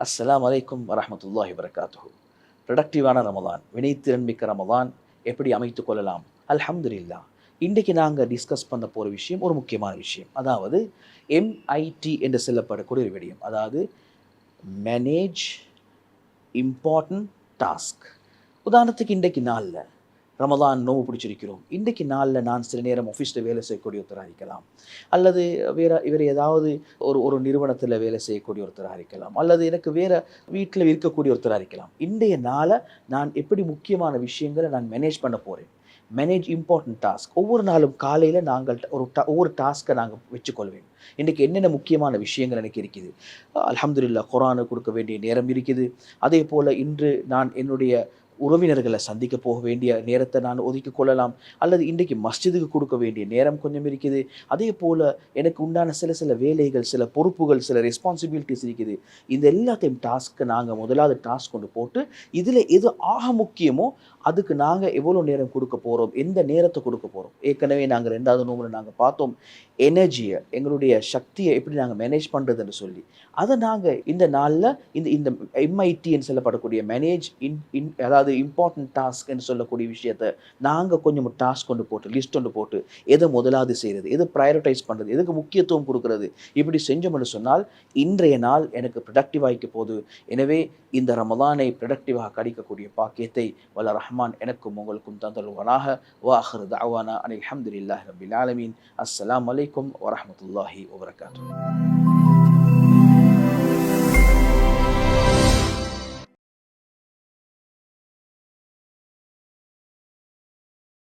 அஸ்லாம் அலைக்கும் வரமத்துல்லாஹி வரகாத்து ப்ரொடக்டிவான ரமதான் வினைத்திறன் மிக்க ரமதான் எப்படி அமைத்துக் கொள்ளலாம்? அல்ஹம்துலில்லா. இன்றைக்கு நாங்கள் டிஸ்கஸ் பண்ண போகிற விஷயம் ஒரு முக்கியமான விஷயம். அதாவது எம்ஐடி என்று சொல்லப்படக்கூடிய ஒரு விடயம். அதாவது மேனேஜ் இம்பார்ட்டன்ட் டாஸ்க் உதாரணத்துக்கு இன்றைக்கு நாளில் ரமதான் நோவு பிடிச்சிருக்கிறோம். இன்றைக்கு நாளில் நான் சில நேரம் ஆஃபீஸில் வேலை செய்யக்கூடிய ஒருத்தராக இருக்கலாம். அல்லது வேறு இவர் ஏதாவது ஒரு ஒரு நிறுவனத்தில் வேலை செய்யக்கூடிய ஒருத்தராக இருக்கலாம். அல்லது எனக்கு வேறு வீட்டில் இருக்கக்கூடிய ஒருத்தராக இருக்கலாம். இன்றைய நாளை நான் எப்படி முக்கியமான விஷயங்களை நான் மேனேஜ் பண்ண போகிறேன் மேனேஜ் இம்பார்ட்டன்ட் டாஸ்க் ஒவ்வொரு நாளும் காலையில் நாங்கள் ஒரு டா ஒவ்வொரு டாஸ்க்கை நாங்கள் வச்சுக்கொள்வேன். இன்றைக்கி என்னென்ன முக்கியமான விஷயங்கள் எனக்கு இருக்குது? அலமதுல்லா குரானு கொடுக்க வேண்டிய நேரம் இருக்குது. அதே போல் இன்று நான் என்னுடைய உறவினர்களை சந்திக்க போக வேண்டிய நேரத்தை நான் ஒதுக்கிக் கொள்ளலாம். அல்லது இன்றைக்கு மஸ்ஜிதுக்கு கொடுக்க வேண்டிய நேரம் கொஞ்சம் இருக்குது. அதே போல் எனக்கு உண்டான சில சில வேலைகள் சில பொறுப்புகள் சில ரெஸ்பான்சிபிலிட்டிஸ் இருக்குது. இந்த எல்லாத்தையும் டாஸ்க்கை நாங்கள் முதலாவது டாஸ்க் கொண்டு போட்டு இதில் எது ஆக முக்கியமோ அதுக்கு நாங்கள் எவ்வளோ நேரம் கொடுக்க போகிறோம் எந்த நேரத்தை கொடுக்க போகிறோம் ஏற்கனவே நாங்கள் ரெண்டாவது நோம்பில் நாங்கள் பார்த்தோம் எனர்ஜியை எங்களுடைய சக்தியை எப்படி நாங்கள் மேனேஜ் பண்ணுறதுன்னு சொல்லி. அதை நாங்கள் இந்த நாளில் இந்த இந்த எம்ஐடின்னு சொல்லப்படக்கூடிய மேனேஜ் இன் இன் அதாவது இம்பார்ட்டன்ட் டாஸ்க்னு சொல்லக்கூடிய விஷயத்தை நாங்கள் கொஞ்சம் டாஸ்க் கொண்டு போட்டு லிஸ்ட் கொண்டு போட்டு எதை முதலாவது செய்கிறது எதை ப்ரையாரிட்டைஸ் பண்ணுறது எதுக்கு முக்கியத்துவம் கொடுக்கறது இப்படி செஞ்சோம்னு சொன்னால் இன்றைய நாள் எனக்கு ப்ரொடக்டிவ் ஆகிக்க போகுது. எனவே இந்த ரமதானை ப்ரொடக்டிவாக கடிக்கக்கூடிய பாக்கியத்தை வல்ல ரஹ்மான் எனக்கும் உங்களுக்கும் தந்தல்வனாக வாஹர் தாவானா அனில் அஹமதுல்லாஹி ரபில் ஆலமீன். அஸ்லாம் வலைக்கம் வரமத்துல்லாஹி வபரகாத்துஹு.